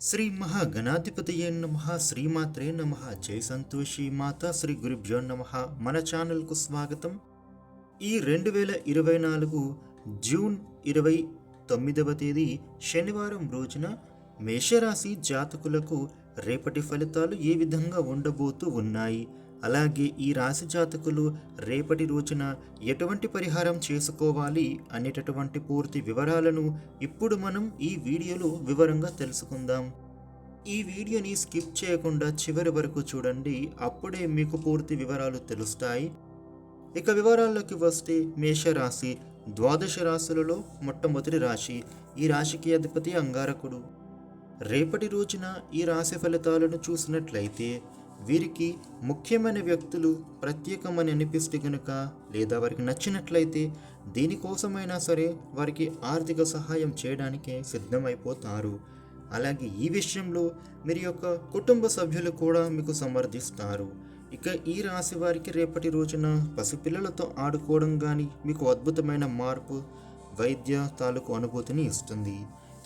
శ్రీ మహాగణాధిపతయే నమ శ్రీమాత్రే నమ జై సంతోషి మాత శ్రీ గురుభ్యో నమ. మన ఛానల్కు స్వాగతం. ఈ రెండు వేల ఇరవై నాలుగు జూన్ ఇరవై తొమ్మిదవ తేదీ శనివారం రోజున మేషరాశి జాతకులకు రేపటి ఫలితాలు ఏ విధంగా ఉండబోతూ ఉన్నాయి? అలాగే ఈ రాశి జాతకులు రేపటి రోజున ఎటువంటి పరిహారం చేసుకోవాలి అనేటటువంటి పూర్తి వివరాలను ఇప్పుడు మనం ఈ వీడియోలో వివరంగా తెలుసుకుందాం. ఈ వీడియోని స్కిప్ చేయకుండా చివరి వరకు చూడండి అప్పుడే మీకు పూర్తి వివరాలు తెలుస్తాయి. ఇక వివరాల్లోకి వస్తే మేషరాశి ద్వాదశ రాశులలో మొట్టమొదటి రాశి ఈ రాశికి అధిపతి అంగారకుడు. రేపటి రోజున ఈ రాశి ఫలితాలను చూసినట్లయితే వీరికి ముఖ్యమైన వ్యక్తులు ప్రత్యేకమని అనిపిస్తే గనుక లేదా వారికి నచ్చినట్లయితే దేనికోసమైనా సరే వారికి ఆర్థిక సహాయం చేయడానికే సిద్ధమైపోతారు. అలాగే ఈ విషయంలో మీరు యొక్క కుటుంబ సభ్యులు కూడా మీకు సమర్థిస్తారు. ఇక ఈ రాశి వారికి రేపటి రోజున పసిపిల్లలతో ఆడుకోవడం కానీ మీకు అద్భుతమైన మార్పు వైద్య తాలూకు అనుభూతిని ఇస్తుంది.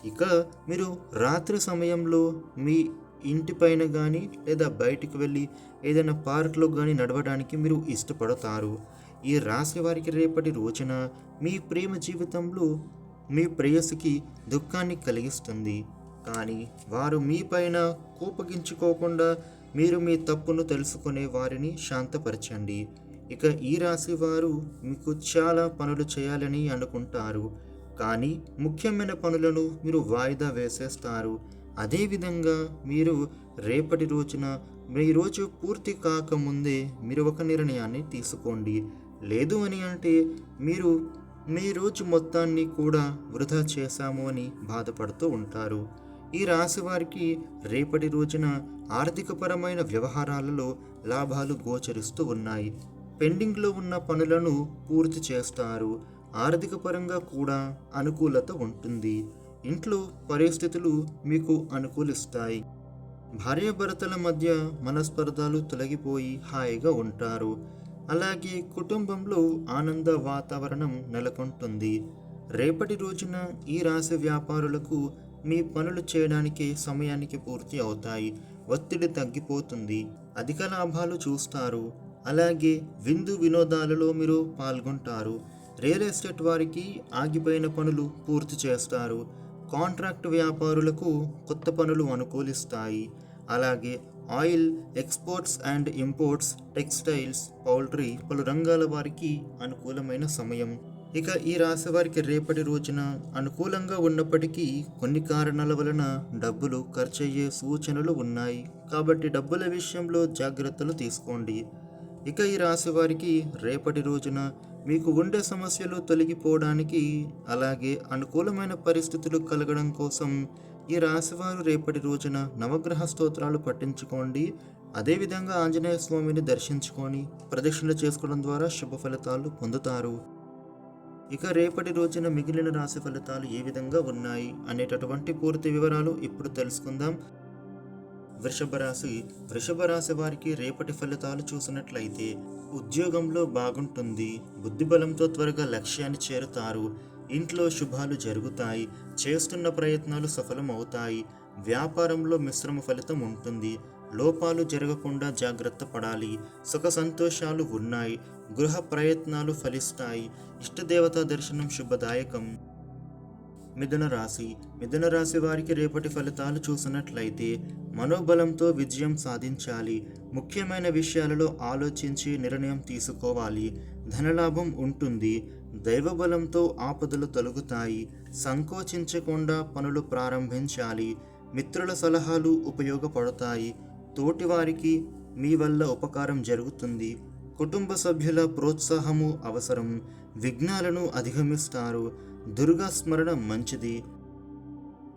ఇక మీరు రాత్రి సమయంలో మీ ఇంటి పైన కానీ లేదా బయటికి వెళ్ళి ఏదైనా పార్క్లో కానీ నడవడానికి మీరు ఇష్టపడతారు. ఈ రాశి వారికి రేపటి రోజున మీ ప్రేమ జీవితంలో మీ ప్రేయసికి దుఃఖాన్ని కలిగిస్తుంది. కానీ వారు మీ పైన కోపగించుకోకుండా మీరు మీ తప్పును తెలుసుకునే వారిని శాంతపరచండి. ఇక ఈ రాశి వారు మీకు చాలా పనులు చేయాలని అనుకుంటారు. కానీ ముఖ్యమైన పనులను మీరు వాయిదా వేసేస్తారు. అదేవిధంగా మీరు రేపటి రోజున మీ రోజు పూర్తి కాకముందే మీరు ఒక నిర్ణయాన్ని తీసుకోండి. లేదు అని అంటే మీరు మీ రోజు మొత్తాన్ని కూడా వృధా చేశాము అని బాధపడుతూ ఉంటారు. ఈ రాశి వారికి రేపటి రోజున ఆర్థికపరమైన వ్యవహారాలలో లాభాలు గోచరిస్తూ ఉన్నాయి. పెండింగ్లో ఉన్న పనులను పూర్తి చేస్తారు. ఆర్థికపరంగా కూడా అనుకూలత ఉంటుంది. ఇంట్లో పరిస్థితులు మీకు అనుకూలిస్తాయి. భార్యాభర్తల మధ్య మనస్పర్ధాలు తొలగిపోయి హాయిగా ఉంటారు. అలాగే కుటుంబంలో ఆనంద వాతావరణం నెలకొంటుంది. రేపటి రోజున ఈ రాశి వ్యాపారులకు మీ పనులు చేయడానికి సమయానికి పూర్తి అవుతాయి. ఒత్తిడి తగ్గిపోతుంది. అధిక లాభాలు చూస్తారు. అలాగే విందు వినోదాలలో మీరు పాల్గొంటారు. రియల్ ఎస్టేట్ వారికి ఆగిపోయిన పనులు పూర్తి చేస్తారు. కాంట్రాక్ట్ వ్యాపారులకు కొత్త పనులు అనుకూలిస్తాయి. అలాగే oil exports and imports textiles poultry పలు రంగాల వారికి అనుకూలమైన సమయం. ఇక ఈ రాశి వారికి రేపటి రోజున అనుకూలంగా ఉన్నప్పటికీ కొన్ని కారణాల వలన డబ్బులు ఖర్చయ్యే సూచనలు ఉన్నాయి. కాబట్టి డబ్బుల విషయంలో జాగ్రత్తలు తీసుకోండి. ఇక ఈ రాశి వారికి రేపటి రోజున మీకు ఉండే సమస్యలు తొలగిపోవడానికి అలాగే అనుకూలమైన పరిస్థితులు కలగడం కోసం ఈ రాశివారు రేపటి రోజున నవగ్రహ స్తోత్రాలు పట్టించుకోండి అదేవిధంగా ఆంజనేయ స్వామిని దర్శించుకొని ప్రదక్షిణలు చేసుకోవడం ద్వారా శుభ ఫలితాలు పొందుతారు. ఇక రేపటి రోజున మిగిలిన రాశి ఫలితాలు ఏ విధంగా ఉన్నాయి అనేటటువంటి పూర్తి వివరాలు ఇప్పుడు తెలుసుకుందాం. వృషభ రాశి వృషభ రాశి వారికి రేపటి ఫలితాలు చూసినట్లయితే ఉద్యోగంలో బాగుంటుంది బుద్ధిబలంతో త్వరగా లక్ష్యాన్ని చేరుతారు ఇంట్లో శుభాలు జరుగుతాయి చేస్తున్న ప్రయత్నాలు సఫలమవుతాయి వ్యాపారంలో మిశ్రమ ఫలితం ఉంటుంది లోపాలు జరగకుండా జాగ్రత్త పడాలి సుఖ సంతోషాలు ఉన్నాయి గృహ ప్రయత్నాలు ఫలిస్తాయి ఇష్టదేవతా దర్శనం శుభదాయకం. మిథున రాశి. మిథున రాశి వారికి రేపటి ఫలితాలు చూసినట్లయితే మనోబలంతో విజయం సాధించాలి. ముఖ్యమైన విషయాలలో ఆలోచించి నిర్ణయం తీసుకోవాలి. ధనలాభం ఉంటుంది. దైవబలంతో ఆపదలు తొలగుతాయి. సంకోచించకుండా పనులు ప్రారంభించాలి. మిత్రుల సలహాలు ఉపయోగపడతాయి. తోటివారికి మీ వల్ల ఉపకారం జరుగుతుంది. కుటుంబ సభ్యుల ప్రోత్సాహము అవసరం. విఘ్నాలను అధిగమిస్తారు. దుర్గా స్మరణ మంచిది.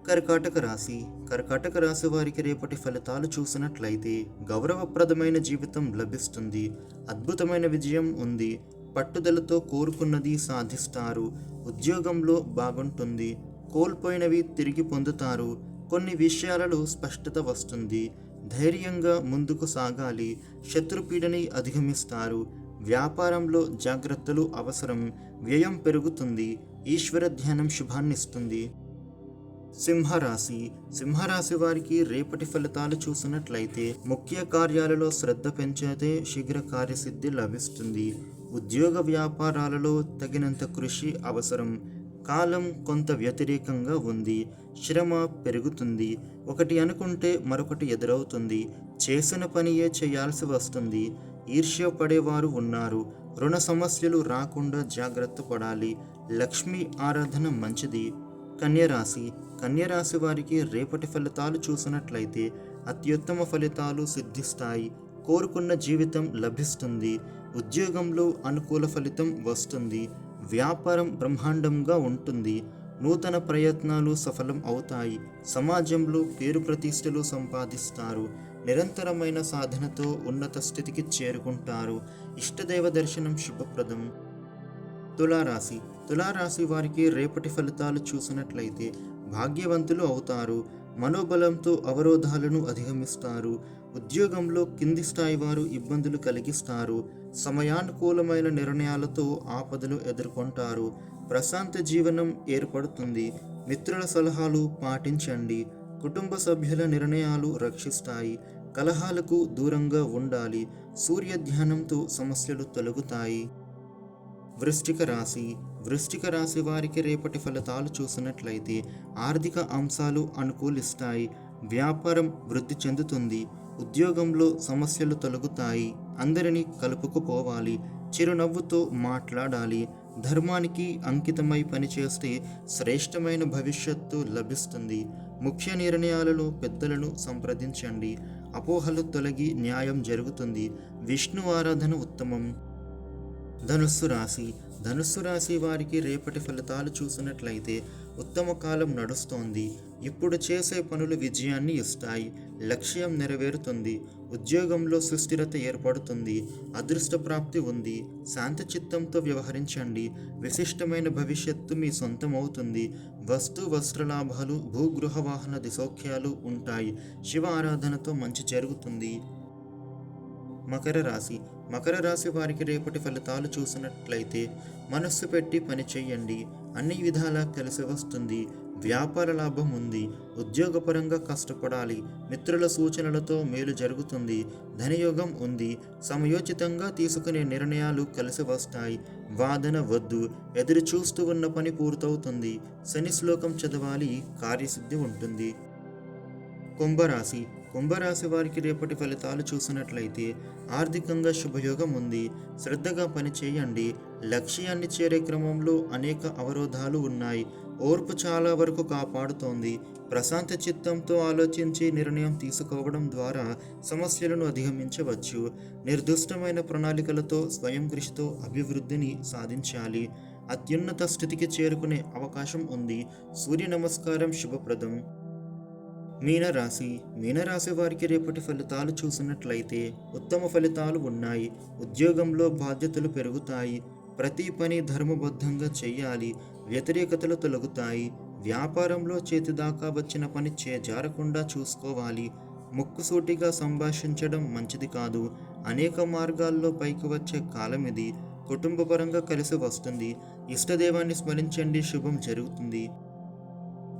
కర్కాటక రాశి. కర్కాటక రాశి వారికి రేపటి ఫలితాలు చూసినట్లయితే గౌరవప్రదమైన జీవితం లభిస్తుంది. అద్భుతమైన విజయం ఉంది. పట్టుదలతో కోరుకున్నది సాధిస్తారు. ఉద్యోగంలో బాగుంటుంది. కోల్పోయినవి తిరిగి పొందుతారు. కొన్ని విషయాలలో స్పష్టత వస్తుంది. ధైర్యంగా ముందుకు సాగాలి. శత్రుపీడని అధిగమిస్తారు. వ్యాపారంలో జాగ్రత్తలు అవసరం వ్యయం పెరుగుతుంది ఈశ్వర ధ్యానం శుభాన్నిస్తుంది. సింహరాశి సింహరాశి వారికి రేపటి ఫలితాలు చూసినట్లయితే ముఖ్య కార్యాలలో శ్రద్ధ పెంచితే శీఘ్ర కార్యసిద్ధి లభిస్తుంది. ఉద్యోగ వ్యాపారాలలో తగినంత కృషి అవసరం. కాలం కొంత వ్యతిరేకంగా ఉంది. శ్రమ పెరుగుతుంది. ఒకటి అనుకుంటే మరొకటి ఎదురవుతుంది. చేసిన పనియే చేయాల్సి వస్తుంది. ఈర్ష్య పడేవారు ఉన్నారు. రుణ సమస్యలు రాకుండా జాగ్రత్త పడాలి. లక్ష్మీ ఆరాధన మంచిది. కన్యరాశి. కన్యరాశి వారికి రేపటి ఫలితాలు చూసినట్లయితే అత్యుత్తమ ఫలితాలు సిద్ధిస్తాయి. కోరుకున్న జీవితం లభిస్తుంది. ఉద్యోగంలో అనుకూల ఫలితం వస్తుంది. వ్యాపారం బ్రహ్మాండంగా ఉంటుంది. నూతన ప్రయత్నాలు సఫలం అవుతాయి. సమాజంలో పేరు ప్రతిష్టలు సంపాదిస్తారు. నిరంతరమైన సాధనతో ఉన్నత స్థితికి చేరుకుంటారు. ఇష్టదైవ దర్శనం శుభప్రదం. తులారాశి. తులారాశి వారికి రేపటి ఫలితాలు చూసినట్లయితే భాగ్యవంతులు అవుతారు. మనోబలంతో అవరోధాలను అధిగమిస్తారు. ఉద్యోగంలో కింది స్థాయి వారు ఇబ్బందులు కలిగిస్తారు. సమయానుకూలమైన నిర్ణయాలతో ఆపదలు ఎదుర్కొంటారు. ప్రశాంత జీవనం ఏర్పడుతుంది. మిత్రుల సలహాలు పాటించండి. కుటుంబ సభ్యుల నిర్ణయాలు రక్షిస్తాయి. కలహాలకు దూరంగా ఉండాలి. సూర్య ధ్యానంతో సమస్యలు తొలగుతాయి. వృష్టిక రాశి. వృష్టిక రాశి వారికి రేపటి ఫలితాలు చూసినట్లయితే ఆర్థిక అంశాలు అనుకూలిస్తాయి. వ్యాపారం వృద్ధి చెందుతుంది. ఉద్యోగంలో సమస్యలు తొలగుతాయి. అందరినీ కలుపుకుపోవాలి. చిరునవ్వుతో మాట్లాడాలి. ధర్మానికి అంకితమై పనిచేస్తే శ్రేష్టమైన భవిష్యత్తు లభిస్తుంది. ముఖ్య నిర్ణయాలలో పెద్దలను సంప్రదించండి. అపోహలు తొలగి న్యాయం జరుగుతుంది. విష్ణు ఆరాధన ఉత్తమం. ధనుస్సు రాశి. ధనుస్సు రాశి వారికి రేపటి ఫలితాలు చూసినట్లయితే ఉత్తమ కాలం నడుస్తోంది. ఇప్పుడు చేసే పనులు విజయాన్ని ఇస్తాయి. లక్ష్యం నెరవేరుతుంది. ఉద్యోగంలో సుస్థిరత ఏర్పడుతుంది. అదృష్ట ప్రాప్తి ఉంది. శాంత చిత్తంతో వ్యవహరించండి. విశిష్టమైన భవిష్యత్తు మీ సొంతం అవుతుంది వస్తు వస్త్ర లాభాలు భూగృహ వాహన దిశోఖ్యాలు ఉంటాయి. శివ ఆరాధనతో మంచి జరుగుతుంది. మకర రాశి. మకర రాశి వారికి రేపటి ఫలితాలు చూసినట్లయితే మనస్సు పెట్టి పని చేయండి. అన్ని విధాలా కలిసి వస్తుంది. వ్యాపార లాభం ఉంది. ఉద్యోగపరంగా కష్టపడాలి. మిత్రుల సూచనలతో మేలు జరుగుతుంది. ధనయోగం ఉంది. సమయోచితంగా తీసుకునే నిర్ణయాలు కలిసి వస్తాయి. వాదన వద్దు. ఎదురు చూస్తూ ఉన్న పని పూర్తవుతుంది. శని శ్లోకం చదవాలి. కార్యసిద్ధి ఉంటుంది. కుంభరాశి కుంభరాశి వారికి రేపటి ఫలితాలు చూసినట్లయితే ఆర్థికంగా శుభయోగం ఉంది. శ్రద్ధగా పనిచేయండి లక్ష్యాన్ని చేరే క్రమంలో అనేక అవరోధాలు ఉన్నాయి. ఓర్పు చాలా వరకు కాపాడుతోంది. ప్రశాంత చిత్తంతో ఆలోచించి నిర్ణయం తీసుకోవడం ద్వారా సమస్యలను అధిగమించవచ్చు. నిర్దిష్టమైన ప్రణాళికలతో స్వయం కృషితో అభివృద్ధిని సాధించాలి. అత్యున్నత స్థితికి చేరుకునే అవకాశం ఉంది. సూర్య నమస్కారం శుభప్రదం. మీనరాశి మీనరాశి వారికి రేపటి ఫలితాలు చూసినట్లయితే ఉత్తమ ఫలితాలు ఉన్నాయి. ఉద్యోగంలో బాధ్యతలు పెరుగుతాయి. ప్రతి పని ధర్మబద్ధంగా చేయాలి. వ్యతిరేకతలు తొలగుతాయి. వ్యాపారంలో చేతిదాకా వచ్చిన పని చేజారకుండా చూసుకోవాలి. ముక్కుసూటిగా సంభాషించడం మంచిది కాదు. అనేక మార్గాల్లో పైకి వచ్చే కాలం ఇది. కుటుంబపరంగా కలిసి వస్తుంది. ఇష్టదేవాన్ని స్మరించండి. శుభం జరుగుతుంది.